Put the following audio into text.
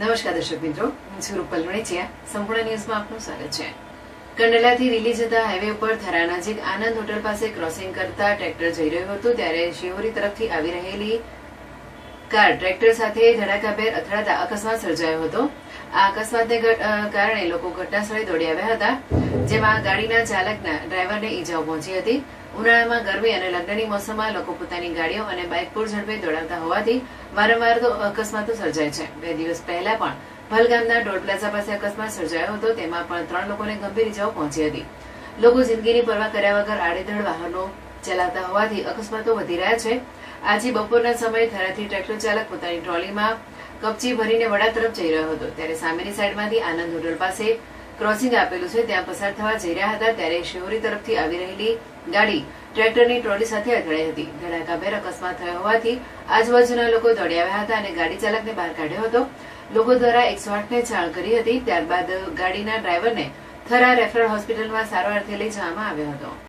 નમસ્કાર દર્શક મિત્રો, હું છું રૂપલ વણેચિયા સંપૂર્ણ ન્યૂઝમાં આપનું સ્વાગત છે. કંડલાથી રીલી જતા હાઈવે ઉપર થરા નજીક આનંદ હોટલ પાસે ક્રોસિંગ કરતા ટ્રેક્ટર જઈ રહ્યું હતું, ત્યારે શિહોરી તરફથી આવી રહેલી કાર ટ્રેક્ટર સાથે ધડાકાભેર અથડાતા અકસ્માત સર્જાયો હતો. આ અકસ્માતને કારણે લોકો ઘટનાસ્થળે દોડી આવ્યા હતા, જેમાં ગાડીના ચાલકના ડ્રાઈવરને ઈજાઓ પહોંચી હતી. ઉનાળામાં ગરમી અને લગ્નની મોસમમાં લોકો પોતાની ગાડીઓ અને બાઇક પૂર ઝડપે દોડાવતા હોવાથી વારંવાર તો અકસ્માતો સર્જાય છે. બે દિવસ પહેલા પણ ભલગામના ટોલ પ્લાઝા પાસે અકસ્માત સર્જાયો હતો, તેમાં પણ ત્રણ લોકોને ગંભીર ઈજાઓ પહોંચી હતી. લોકો જિંદગીની પરવા કર્યા વગર આડેધડ વાહનો ચલાવતા હોવાથી અકસ્માતો વધી રહ્યા છે. આજે બપોરના સમયે થરાથી ટ્રેક્ટર ચાલક પોતાની ટ્રોલીમાં કપચી ભરીને વડા તરફ જઈ રહ્યો હતો. ત્યારે સામેની સાઈડમાંથી આનંદ હોટલ પાસે ક્રોસિંગ આપેલું છે. ત્યાં પસાર થવા જઈ રહ્યા હતા ત્યારે શિહોરી તરફથી આવી રહેલી ગાડી ટ્રેક્ટરની ટ્રોલી સાથે અથડાઈ હતી. ધડાકાભેર અકસ્માત થયો હોવાથી આજુબાજુના લોકો દોડી આવ્યા હતા અને ગાડી ચાલકને બહાર કાઢ્યો હતો. લોકો દ્વારા એકસો આઠને જાણ કરી હતી. ત્યારબાદ ગાડીના ડ્રાઈવરને થરા રેફરલ હોસ્પિટલમાં સારવારથી લઈ જવામાં આવ્યો હતો.